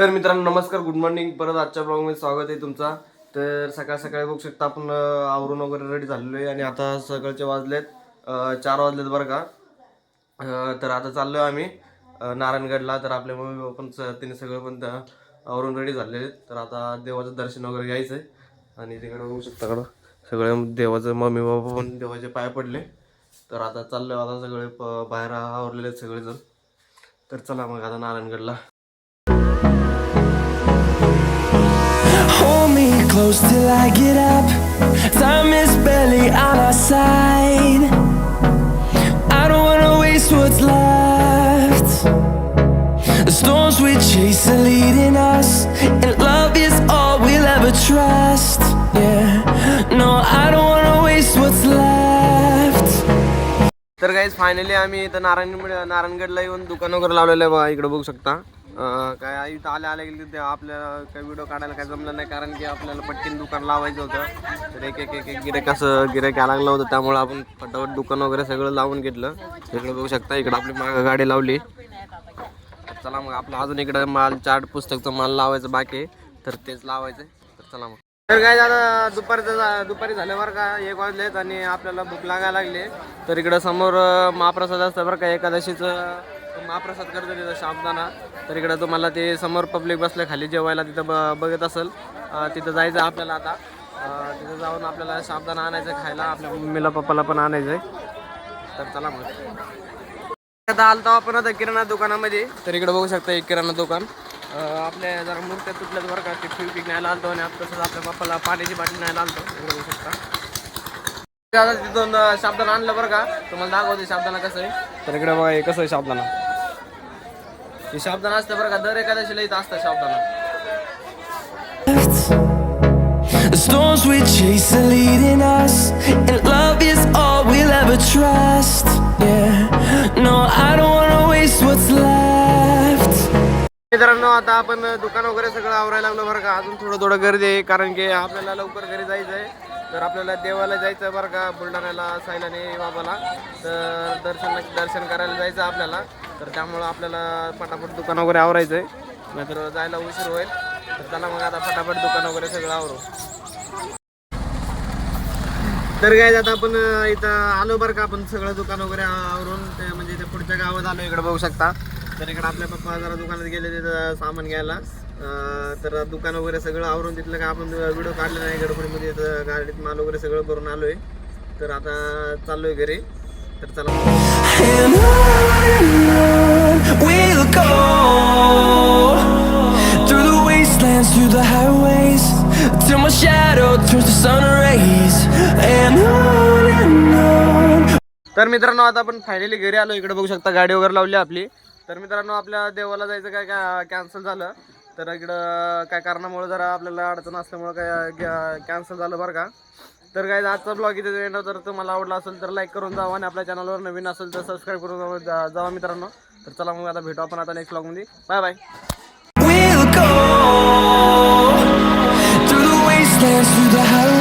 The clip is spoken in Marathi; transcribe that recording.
तर मित्रांनो नमस्कार गुड मॉर्निंग परत आजच्या ब्लॉगमध्ये स्वागत आहे तुमचा. तर सकाळ सकाळी बघू शकता आपण आवरून वगैरे रेडी झालेलो आहे आणि आता सकाळचे वाजलेत चार वाजलेत बरं का. तर आता चाललोय आम्ही नारायणगडला. तर आपल्या मम्मी पप्पा पण स- सगळं पण आवरून रेडी झालेले आहेत. तर आता देवाचं दर्शन वगैरे घ्यायचं आहे. आणि तिकडे बघू शकता सगळे देवाचं मम्मी बाबा पण देवाचे पाय पडले. तर आता चाललं आता सगळे प- बाहेर आवरलेले आहेत सगळेजण. तर चला मग आता नारायणगडला. Close till I get up. Time is barely on our side. I don't wanna waste what's left. The storms we chase are leading us, and love is all we'll ever trust. Yeah, no, I don't wanna waste what's left. तर गाईज फायनली आम्ही इथं नारायण नारायणगडला येऊन दुकान वगैरे लावलेलं आहे बघा इकडे बघू शकता काय इथं आले आले गेले तिथे आपल्याला काही व्हिडिओ काढायला काय जमलं नाही कारण की आपल्याला पटकीन दुकान लावायचं होतं. तर एक एक एक एक गिरेक असं गिरेक यायला लागलं होतं. त्यामुळे आपण फटाफट दुकान वगैरे सगळं लावून घेतलं. इकडे बघू शकता इकडे आपली मागं गाडी लावली. चला मग आपलं अजून इकडं माल चार्ट पुस्तकचं माल लावायचं बाकी आहे. तर तेच लावायचं तर चला मग. तर काय झालं दुपारचं दुपारी दुपारी झाल्यावर का एक वाजलेत आणि आपल्याला भूक लागायला लागली. तर इकडं समोर महाप्रसाद असतं बरं का एकादशीचं. महाप्रसाद करतो तिथं शाबदाना तर इकडं तुम्हाला ते समोर पब्लिक बसलं खाली जेवायला तिथं ब बघत असेल. तिथं जायचं आपल्याला आता. तिथं जाऊन आपल्याला शाबदाना आणायचं खायला. आपल्या मम्मीला पप्पाला पण आणायचं आहे तर चला मग. आता आलतो आपण आता किराणा दुकानामध्ये. तर इकडं बघू शकता एक किराणा दुकान. आपल्या जरा मूर्त्या तुटल्यात बरं का. ते फिरपिक न्यायला आलतो आणि तसंच आपल्या पप्पाला पाण्याची बाटली न्यायला आलतो. इकडे बघू शकता. तिथून अं, आणलं बरं का. तुम्हाला दाखवते साबणाला कसं आहे. तर इकडे बघा हे कसं आहे साबणाला हे साबणाला असतं बरं का दर एखाद्याशीला इथं असतं साबणाला The storms we chase are leading us, and love is all we'll ever trust. Yeah, no, I don't wanna waste what's left. मित्रांनो आता आपण दुकान वगैरे सगळं आवरायला लागलो बरं का. अजून थोडं थोडं गर्दी आहे कारण की आपल्याला लवकर घरी जायचं आहे. तर आपल्याला देवाला जायचं आहे बरं का बुलढाण्याला सायलाने बाबाला. तर दर्शन दर्शन करायला जायचं आपल्याला. तर त्यामुळं आपल्याला पटापट दुकान वगैरे आवरायचं आहे नाहीतर जायला उशीर होईल. तर त्याला मग आता फटाफट दुकान वगैरे सगळं आवरू. तर काय आता आपण इथं आलो बरं का आपण सगळं दुकान वगैरे आवरून. ते म्हणजे ते पुढच्या गावात आलो इकडे बघू शकता. तर इकडे आपल्या पप्पा जरा दुकानात गेले तिथं सामान घ्यायला. तर दुकान वगैरे सगळं आवरून तिथलं का आपण व्हिडिओ काढले नाही गडबडीमध्ये गाडीत माल वगैरे सगळं करून आलोय. तर आता चाललोय घरी. तर चला. And on and on we'll go through the wastelands, through the highways, till my shadow turns to sun rays. And on and on. तर मित्रांनो आता आपण फायनली घरी आलो. इकडे बघू शकता गाडी वगैरे लावली आपली. तर मित्रांनो आपल्या देवाला जायचं काय काय कॅन्सल झालं. तर इकडं काय कारणामुळे जरा आपल्याला अडचण असल्यामुळे काय कॅन्सल झालं बरं का. तर काय आजचा ब्लॉग इथे येणार तर तुम्हाला आवडला असेल तर लाईक करून जावा आणि आपल्या चॅनलवर नवीन असेल तर सबस्क्राईब करून जावा- जा- मित्रांनो. तर चला मग आता भेटू आपण आता नेक्स्ट ब्लॉगमध्ये bye bye through the wastelands, through the.